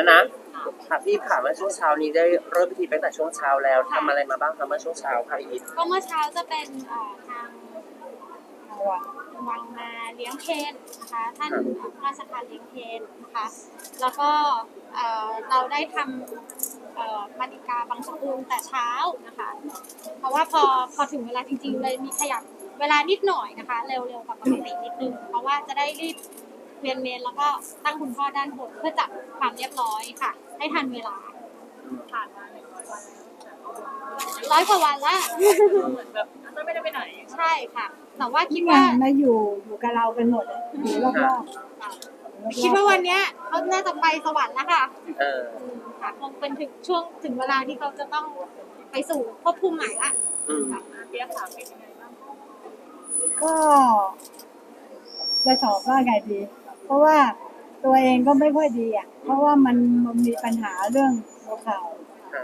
แล้วนะค่ะพี่ผ่านมาช่วงเช้านี้ได้เริ่มพิธีไปตั้งแต่ช่วงเช้าแล้วทำอะไรมาบ้างคะเมื่อช่วงเช้าค่ะพี่อิทก็เมื่อเช้าจะเป็นเอ่อทางวังมาเลี้ยงเพนนะคะ ท่านพระราชทานเลี้ยงเพนนะคะ แล้วก็เอ่อเราได้ทำเอ่อมาติกาบางสกุลแต่เช้านะคะ เพราะว่าพอพอถึงเวลาจริงๆเลยมีขยับเวลานิดหน่อยนะคะ เร็วๆกว่าปกตินิดนึงเพราะว่าจะได้รีบ เวียนเมนแล้วก็ตั้งคุณพ่อด้านบนเพื่อจัดความเรียบร้อยค่ะ ให้ทันเวลาผ่านมาหนึ่งร้อยวันร้อยกว่าวันละเหมือนแบบไม่ได้ไปไหน ใช่ค่ะ แต่ว่าคิที่ดว่าว่ามาอยู่อยู่กับเรากันหมดอะอยู่รอบๆคิดว่าวันเนี้ยเขาน่าจะไปสวรรค์แล้วค่ะเอออืมค่ะคงเป็นถึงช่วงถึงเวลาที่เขาจะต้องไปสู่ภพภูมิใหม่ละอืมเปียกถามเป็นยังไงบ้างก็จะสอบว่าไงดีเพ ราะว่าตัวเองก็ไม่ค่อยดีอะ เพราะว่ามันมันมีปัญหาเรื่องหัวเข่า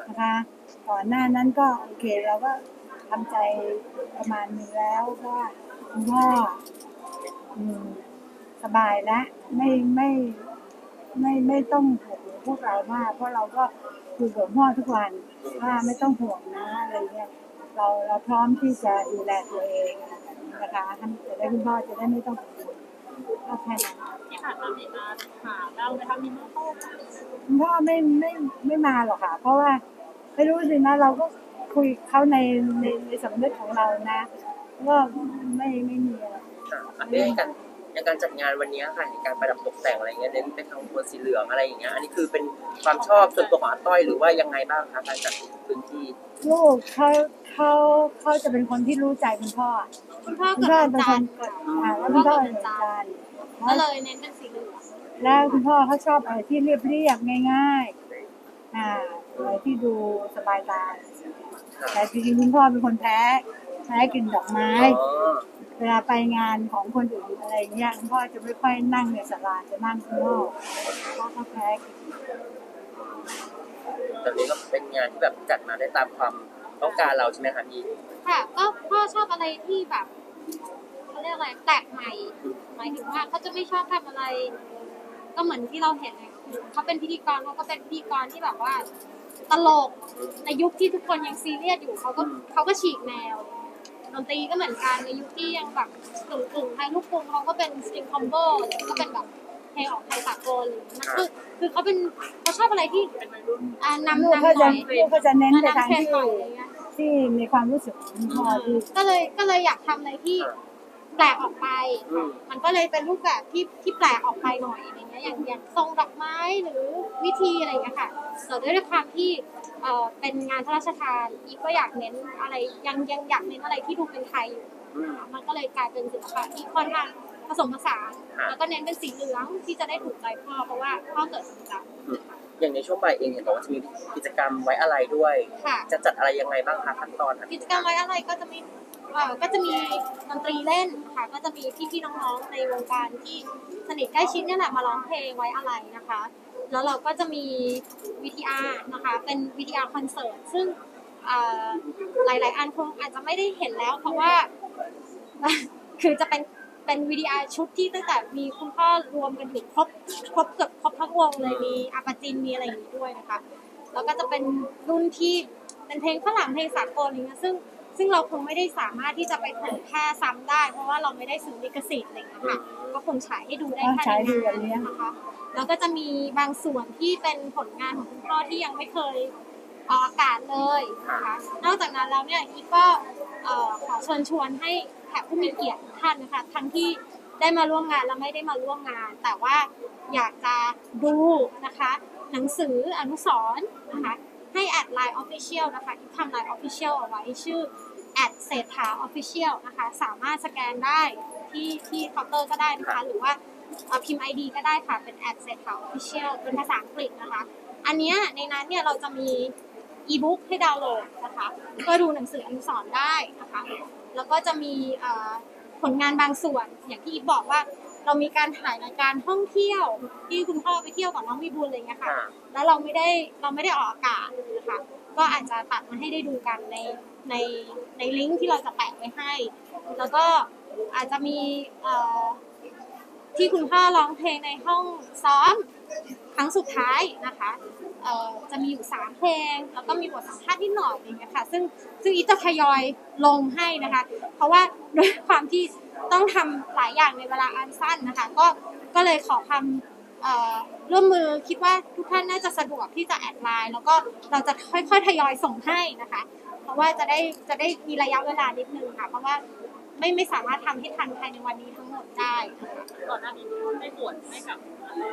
นะคะ ก่อนหน้านั้นก็โอเคเราก็ทำใจประมาณนึงแล้วว่าคุณพ่อสบายแล้วไม่ไม่ไม่ไม่ต้องห่วงพวกเรามากเพราะเราก็คุยกับพ่อทุกวันว่าไม่ต้องห่วงนะอะไรเงี้ยเราเราพร้อมที่จะดูแลตัวเองนะคะท่านจะได้คุณพ่อจะได้ไม่ต้องกังวลก็แค่นั้น ที่ผ่านมามีมาหาเราไปทำมีโมโต้คุณพ่อไม่ไม่ไม่มาหรอกค่ะ เพราะว่าไม่รู้สินะเราก็คุยเขาในในในสำนึกของเรานะว่าไม่ไม่มีอะไรค่ะอันนี้ในการในการจัดงานวันนี้ค่ะในการประดับตกแต่งอะไรเงี้ยเน้นเป็นทางโทนสีเหลืองอะไรอย่างเงี้ยอันนี้คือเป็นความชอบส่วนตัวของอาต้อยหรือว่ายังไงบ้างคะการจัดพื้นที่ลูกเขาเขาเขาจะเป็นคนที่รู้ใจคุณพ่อคุณพ่อคุณเกิดพ่อวันเป็นจัคนนทร์อ่าแล้วคุณพ่อเป็นคนจันทร์ ก็เลยเน้นเป็นสีเหลืองแล้วคุณพ่อเขาชอบอะไรที่เรียบเรียบๆง่ายๆ อ่าอะไรที่ดูสบายตา แต่จริงๆคุณพ่อเป็นคนแพ้แพ้กลิ่นดอกไม้อ๋อเวลาไปงานของคนอื่นอะไรเงี้ยคุณพ่อจะไม่ค่อยนั่งในศาลาจะนั่งข้างนอกเพราะเขาแพ้กลิ่นแบบนี้ก็เป็นงานที่แบบจัดมาได้ตามความต้องการเราใช่ไหมคะพี่ค่ะก็พ่อชอบอะไรที่แบบ เขาเรียกอะไรแปลกใหม่หมายถึงว่าเขาจะไม่ชอบทำอะไร ก็เหมือนที่เราเห็นเลยเขาเป็นพิธีกรเขาก็เป็นพิธีกรที่แบบว่า ตลกในยุคที่ทุกคนยังซีเรียสอยู่เขาก็เขาก็ฉีกแนวดนตรีก็เหมือนกันในยุคที่ยังแบบกึ่งกึ่งไทยลูกกรุงเขาก็เป็นสตริงคอมโบก็เป็นแบบเพลงออกไทยสากลนะคือคือเขาเป็นเขาชอบอะไรที่เป็นวัยรุ่นอ่านำลูกนำหเขาน่จะอยลูกเขาจะเน้นไปทางนำเทรนที่ด์หน่อยอะไรเงี้ยที่มีความรู้สึกของคุณพ่อที่ ก็เลยก็เลยอยากทำอะไรที่ แปลกออกไปอืมมันก็เลยเป็นรูปแบบที่ที่แปลกออกไปหน่อยอะไรเงี้ยอย่างอย่างทรงดอกไม้หรือวิธีอะไรเงี้ยค่ะแต่ด้วยความที่เอ่อเป็นงานพระราชทานอีกก็อยากเน้นอะไรยังยังอยากเน้นอะไรที่ดูเป็นไทยอยู่อืมมันก็เลยกลายเป็นศิลปะที่ค่อนข้างผสมผสานค่ะแล้วก็เน้นเป็นสีเหลืองที่จะได้ถูกใจพ่อเพราะว่าพ่อเกิดวันจันทร์ อย่างในช่วงบ่ายเองเห็นบอกว่าจะมีกิจกรรมไว้อะไรด้วย ค่ะจะจัดอะไรยังไงบ้างคะขั้นตอนค่ะกิจกรรมไว้อะไรก็จะมีเอ่อก็จะมีดนตรีเล่นค่ะ ก็จะมีพี่ๆน้องๆในวงการที่สนิทใกล้ชิดเนี่ยแหละมาร้องเพลงไว้อะไรนะคะ แล้วเราก็จะมี VTR นะคะ เป็น VTR คอนเสิร์ตซึ่งเอ่อหลายๆ อันคงอาจจะไม่ได้เห็นแล้ว เพราะว่า คือจะเป็น เป็นวิดีอาชุดที่ตั้งแต่มีคุณพ่อรวมกันถึงครบครบเกือบครบทั้งวงเลยมีอาปาจินมีอะไรอย่างนี้ด้วยนะคะแล้วก็จะเป็นรุ่นที่เป็นเพลงฝรั่งเพลงสากลอะไรเงี้ยซึ่งซึ่งเราคงไม่ได้สามารถที่จะไปเผยแพร่ซ้ำได้ เพราะว่าเราไม่ได้ซื้อลิขสิทธิ์อะไรเงี้ยค่ะก็คงฉายให้ดูได้แค่ฉายในดูแบงาบนนี้นะคะแล้วก็จะมีบางส่วนที่เป็นผลงานของคุณพ่อที่ยังไม่เคยออกอากาศเลยนะคะนอกจากนั้นแล้วเนี่ยอีกก็เอ่อขอเชิญชวนให้ แขกผู้มีเกียรติทุกท่านนะคะ ทั้งที่ได้มาร่วมงานและไม่ได้มาร่วมงาน แต่ว่าอยากจะดูนะคะ หนังสืออนุสรณ์นะคะ ให้แอดไลน์ออฟฟิเชียลนะคะที่ทำไลน์ออฟฟิเชียลเอาไว้ชื่อแอดเศรษฐาออฟฟิเชียลนะคะ สามารถสแกนได้ที่ที่เคาน์เตอร์ก็ได้นะคะ หรือว่าพิมพ์ ID ก็ได้ค่ะ เป็นแอดเศรษฐาออฟฟิเชียลเป็นภาษาอังกฤษนะคะ อันนี้ในนั้นเนี่ยเราจะมีอีบุ๊กให้ดาวน์โหลดนะคะ ก็ดูหนังสืออนุสรณ์ได้นะคะ แล้วก็จะมีเอ่อผลงานบางส่วน อย่างที่อีฟบอกว่าเรามีการถ่ายรายการท่องเที่ยว ที่คุณพ่อไปเที่ยวกับน้องมีบุญอะไรเงี้ยค่ะค่ะ แล้วเราไม่ได้เราไม่ได้ออกอากาศนะคะก็อาจจะตัดมาให้ได้ดูกันในในในลิงก์ที่เราจะแปะไว้ให้ แล้วก็อาจจะมีเอ่อที่คุณพ่อร้องเพลงในห้องซ้อม ครั้งสุดท้ายนะคะจะมีอยู่สามเพลง แล้วก็มีบทสัมภาษณ์นิดหน่อยอย่างเงี้ยค่ะ ซึ่งซึ่งอีจะทยอยลงให้นะคะ เพราะว่าด้วยความที่ต้องทำหลายอย่างในเวลาอันสั้นนะคะ ก็ก็เลยขอความร่วมมือคิดว่าทุกท่านน่าจะสะดวกที่จะแอดไลน์แล้วก็เราจะค่อยๆทยอยส่งให้นะคะ เพราะว่าจะได้จะได้มีระยะเวลานิดนึงค่ะ เพราะว่า ไม่ไม่สามารถทำให้ทันภายในวันนี้ทั้งหมดได้นะคะก่อนหน้านี้ได้บวชให้กับอะไร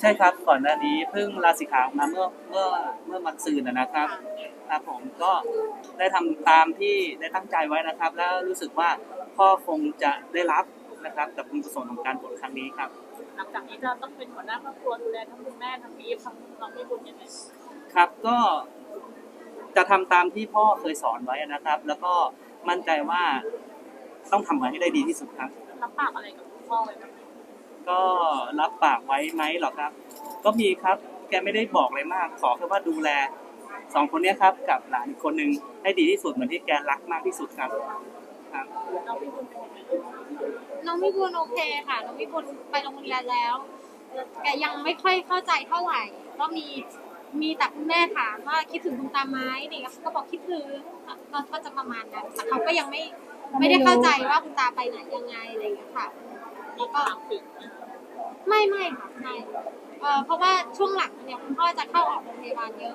ใช่ครับก่อนหน้านี้เพิ่งลาสิกขาออกมาเมื่อเมื่อเมื่อวันซืนนะนะครับครับผมก็ได้ทำตามที่ได้ตั้งใจไว้นะครับ แล้วรู้สึกว่าพ่อคงจะได้รับนะครับกับบุญกุศลของการบวชครั้งนี้ครับ หลังจากนี้จะต้องเป็นหัวหน้าครอบครัวดูแลทั้งคุณแม่ทั้งพี่ทั้งน้องพี่บุญยังไงครับก็จะทำตามที่พ่อเคยสอนไว้นะครับ แล้วก็มั่นใจว่า ต้องทำมันให้ได้ดีที่สุดครับ รับปากอะไรกับคุณพ่อไว้บ้างไหมก็รับปากไว้ไหมหรอครับ ก็มีครับแกไม่ได้บอกอะไรมาก ขอแค่ว่าดูแลสองคนเนี้ยครับ กับหลานอีกคนนึงให้ดีที่สุดเหมือนที่แกรักมากที่สุดครับครับ น้องพี่บุญเป็นยังไงน้องมิบุญโอเคค่ะ น้องมิบุญไปโรงเรียนแล้วแกยังไม่ค่อยเข้าใจเท่าไหร่ ก็มีมีแต่คุณแม่ถามว่าคิดถึงคุณตาไหมเนี่ยเขาก็บอกคิดถึงก็ก็จะประมาณนั้นแต่เขาก็ยังไม่ ไม่ได้เข้าใจว่าคุณตาไปไหนยังไงอะไรอย่างเงี้ยค่ะมีถามถึงไม่ไม่ค่ะไม่เอ่อเพราะว่าช่วงหลังเนี่ยคุณพ่อจะเข้าออกโรงพยาบาลเยอะ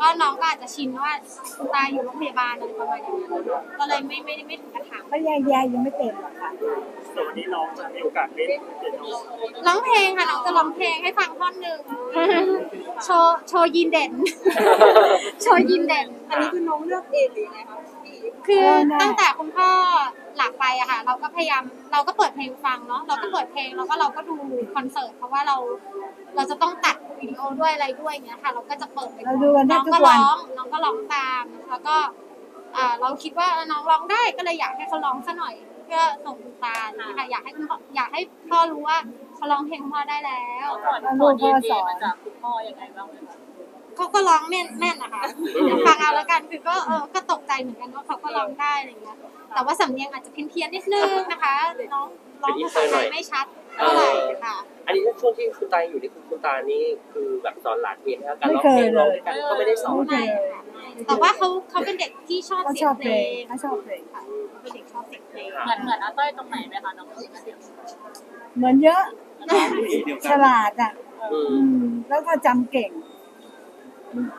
ก็น้องก็อาจจะชินว่าคุณตาอยู่โรงพยาบาลอะไรประมาณอย่างนั้นนะคะก็เลยไม่ไม่ได้ไม่ถึงกระถามเพราะยายยายยังไม่เต็มหรอกค่ะส่วนวันนี้น้องจะมีโอกาสเล่นเปียโนร้องเพลงค่ะน้องจะร้องเพลงให้ฟังท่อนหนึ่งโชว์โชว์ยีนเด่น โชว์ยีนเด่นอันนี้คือน้องเลือกเองหรือยังไงคะ คือตั้งแต่คุณพ่อหลักไปอะค่ะ เราก็พยายามเราก็เปิดเพลงฟังเนาะเราก็เปิดเพลงแล้วก็เราก็ดูคอนเสิร์ตเพราะว่าเรา เราจะต้องตัดวิดีโอด้วยอะไรด้วยเงี้ยค่ะ เราก็จะเปิดไปเราดูกันแทน้บองทุก็กวัร้นองน้องก็ร้องตาม แล้วก็อ่าเราคิดว่าน้องร้องได้ก็เลยอยากให้เขาร้องซะหน่อยเพื่อส่งคุณตาค่ะอยากให้คุณพ่ออยากให้พ่อรู้ว่าเขาร้องเพลงพ่อได้แล้ว สอนสอนดีเจมาจากคุณพ่อยังไงบ้างไหมคะ เขาก็ร้องแม่นแม่นนะคะเดี๋ยวฟังเอาแล้วกันคือก็เออก็ตกใจเหมือนกันว่าเขาก็ร้องได้อะไรเงี้ยแต่ว่าสำเนียงอาจจะเพี้ยนๆนิดนึงนะคะน้องร้องภาษาไทยไม่ชัดเท่าไหร่ค่ะ อันนี้ช่วงที่คุณตาอยู่นี่คือคุณตานี่คือแบบสอนหลานเพลงนะครับการร้องเพลงร้องด้วยกันก็ไม่ได้สอนไม่ค่ะไม่แต่ว่าเขาเขาเป็นเด็กที่ชอบเขาเสีชยองบเพเพลลงงเขาชอบเพลงค่ะเป็นเด็กชอบเสียงเพลงเหมือนเหมือนอาต้อยตรงไหนไหมคะน้องพี่เหมือนเยอะเดียวฉกันลาดอะอือืมมแล้วก็จำเก่ง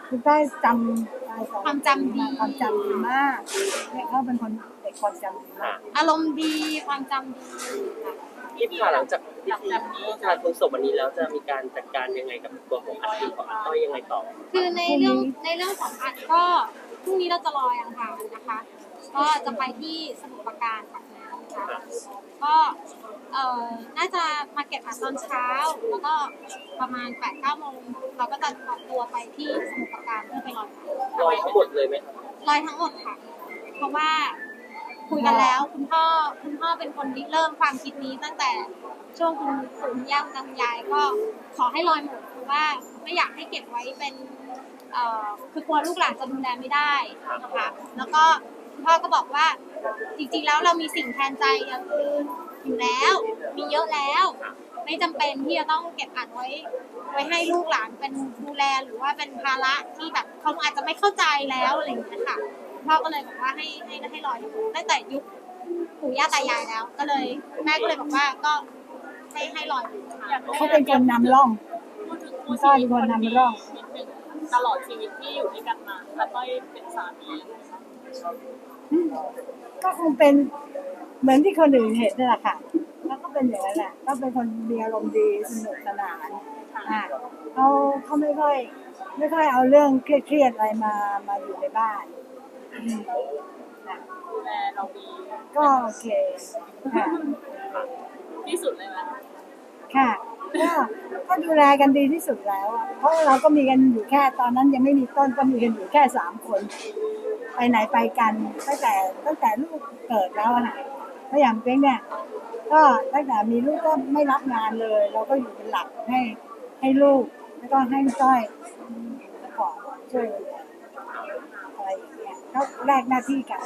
คุณได้จำได้สองความจำดี ความจำดีมากเนี่ยเขาเป็นคนเด็กความจำดีมากอารมณ์ดีความจำดีค่ะพี่ผ่าหลังจากพิธีชาติคุณศพวันนี้แล้วจะมีการจัดการยังไงกับตัวของอัฐิของอาต้อยยังไงต่อ คือในเรื่องในเรื่องของอัดก็พรุ่งนี้เราจะลอยอังคารนะคะ ก็จะไปที่สมุทรปราการปากน้ำ ค่ะก็เอ่อน่าจะมาเก็บอัดตอนเช้า แล้วก็ประมาณ8ปดเก้าโมงเราก็จะออกตัวไปที่สมุทรปราการเพื่อไปลอยลอยทั้งหมดเลยไหมครับลอยทั้งหมดค่ะ เพราะว่าคุยกันแล้วคุณพ่อคุณพ่อเป็นคนริเริ่มความคิดนี้ตั้งแต่ช่วงคุณปู่คุณย่าคุณตาคุณยายก็ขอให้ลอยหมดเพราะว่าไม่อยากให้เก็บไว้เป็นเอ่อคือกลัวลูกหลานจะดูแลไม่ได้นะคะแล้วก็ พ่อก็บอกว่า จริงๆแล้วเรามีสิ่งแทนใจอย่างอื่นอยู่แล้ว มีเยอะแล้ว ไม่จำเป็นที่จะต้องเก็บอัดไว้ไว้ให้ลูกหลานเป็นดูแลหรือว่าเป็นภาระที่แบบเขาอาจจะไม่เข้าใจแล้วอะไรอย่างเงี้ยค่ะพ่อก็เลยบอกว่าให้ให้ให้รออยู่ตั้งแต่ยุคปู่ย่าตายายแล้ว ก็เลยแม่ก็เลยบอกว่าก็ให้ให้รออยู่ค่ะ เขาเป็นคนนำร่องพูดถึงคู่ชีวิตคนนี้นิดนึงตลอดชีวิตที่อยู่ด้วยกันมาอาต้อยเป็นสามีอืม ก็คงเป็นเหมือนที่คนอื่นเห็นนั่นแหละค่ะแล้วก็เป็นอย่างนั้นแหละก็เป็นคนมีอารมณ์ดีสนุกสนานอ่าเขาเขาไม่ค่อย ไม่ค่อยเอาเรื่องเครียดๆอะไรมามาอยู่ในบ้านอืมอะดูแลเราดีก็โอเคค่ะที่สุดเลยไหมค่ะก็ก็ดูแลกันดีที่สุดแล้วอะเพราะเราก็มีกันอยู่แค่ตอนนั้นยังไม่มีต้นก็มีกันอยู่แค่สามคน ไปไหนไปกันตั้งแต่ตั้งแต่ลูกเกิดแล้วอะพรายางเป้งเนี่ย ก็ตั้งแต่มีลูกก็ไม่รับงานเลย เราก็อยู่เป็นหลักให้ให้ลูกแล้วก็ให้ต้อยขอช่วยอะไรอย่างเงี้ยก็แลกหน้าที่กัน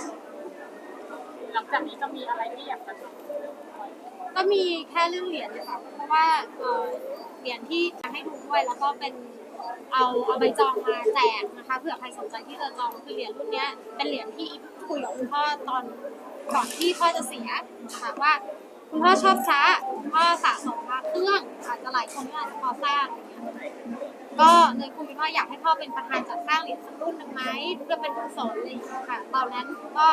หลังจากนี้จะมีอะไรที่อยากจะทก็มีแค่เรื่องเหรียญนะคะเพราะว่าเออเหรียญที่จะให้ดูด้วยแล้วก็เป็น เอาเอาใบจองมาแจกนะคะเผื่อใครสนใจที่จะจองคือเหรียญรุ่นเนี้ยเป็นเหรียญที่คุยกับคุณพ่อตอนก่อนที่พ่อจะเสียนะคะว่าคุณพ่อชอบพระคุณพ่อสะสมพระเครื่องอาจจะหลายคนก็อาจจะพอทราบก็เลยคุยกันว่าอยากให้พ่อเป็นประธานจัดสร้างเหรียญสักรุ่นหนึ่งไหมเพื่อเป็นกุศลอะไรอย่างเงี้ยค่ะ ตอนนั้นก็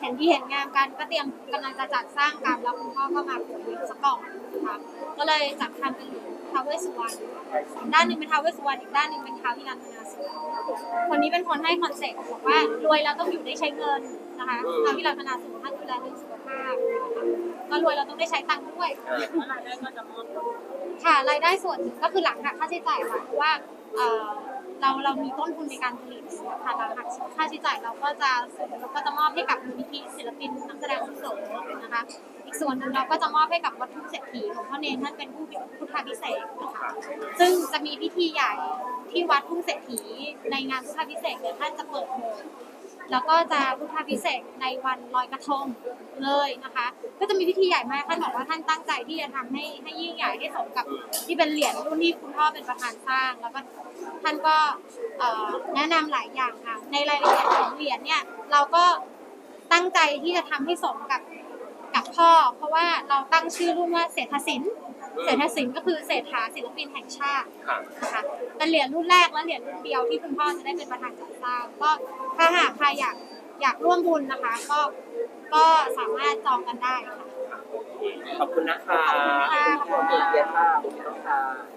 เห็นที่เห็นงานกันก็เตรียมกำลังจะจัดสร้างกันแล้วคุณพ่อก็มาคุยสักก่องนะคะก็เลยจัดทำเป็นเหรียญ ท้าวเวสสุวรรณด้านหนึ่งเป็นท้าวเวสสุวรรณอีกด้านหนึ่งเป็นท้าววิรันธนาสุวรรณคนนี้เป็นคนให้คอนเซ็ปต์บอกว่ารวยแล้วต้องอยู่ได้ใช้เงินนะคะท้าววิรันธนาสุวรรณท่านดูแลเรื่องสุขภาพก็รวยเราต้องได้ใช้ตังค์ด้วยรายได้ก็จะมอค่ะรายได้ส่วนก็คือหลังหักค่าใช้จ่ายค่ะเพราะว่า เราเรามีต้นทุนในการผลิตค่ะหลังหักค่าใช้จ่ายเราก็จะเราก็จะมอบให้กับมูลนิธิศิลปินนักแสดงอาวุโสนะคะ อีกส่วนหนึ่งเราก็จะมอบให้กับวัดทุ่งเศรษฐีหลวงพ่อเนรท่านเป็นผู้พุทธาพิเศษนะคะซึ่งจะมีพิธีใหญ่ที่วัดทุ่งเศรษฐีในงานพุทธาพิเศษเนี่ยท่านจะเปิดโบสถ์แล้วก็จะพุทธาพิเศษในวันลอยกระทงเลยนะคะ ก็จะมีพิธีใหญ่มากท่านบอกว่าท่านตั้งใจที่จะทำให้ให้ยิ่งใหญ่ให้สมกับที่เป็นเหรียญรุ่นที่คุณพ่อเป็นประธานสร้าง แล้วก็ ท่านก็เอ่อแนะนำหลายอย่างค่ะ ในรายละเอียดของเหรียญเนี่ยเราก็ตั้งใจที่จะทำให้สมกับกับพ่อ เพราะว่าเราตั้งชื่อรุ่นว่าเศรษฐศิลป์เศรษฐศิลป์ก็คือเศรษฐาศิลปินแห่งชาติค่ะนะคะเป็นเหรียญรุ่นแรกและเหรียญรุ่นเดียวที่คุณพ่อจะได้เป็นประธานจัดสร้างก็ถ้าหากใครอยากอยากร่วมบุญนะคะ ก็ก็สามารถจองกันได้ค่ะขอบคุณนะคะขอบคุณค่ะขอบคุณค่ะขอบคุณค่ะ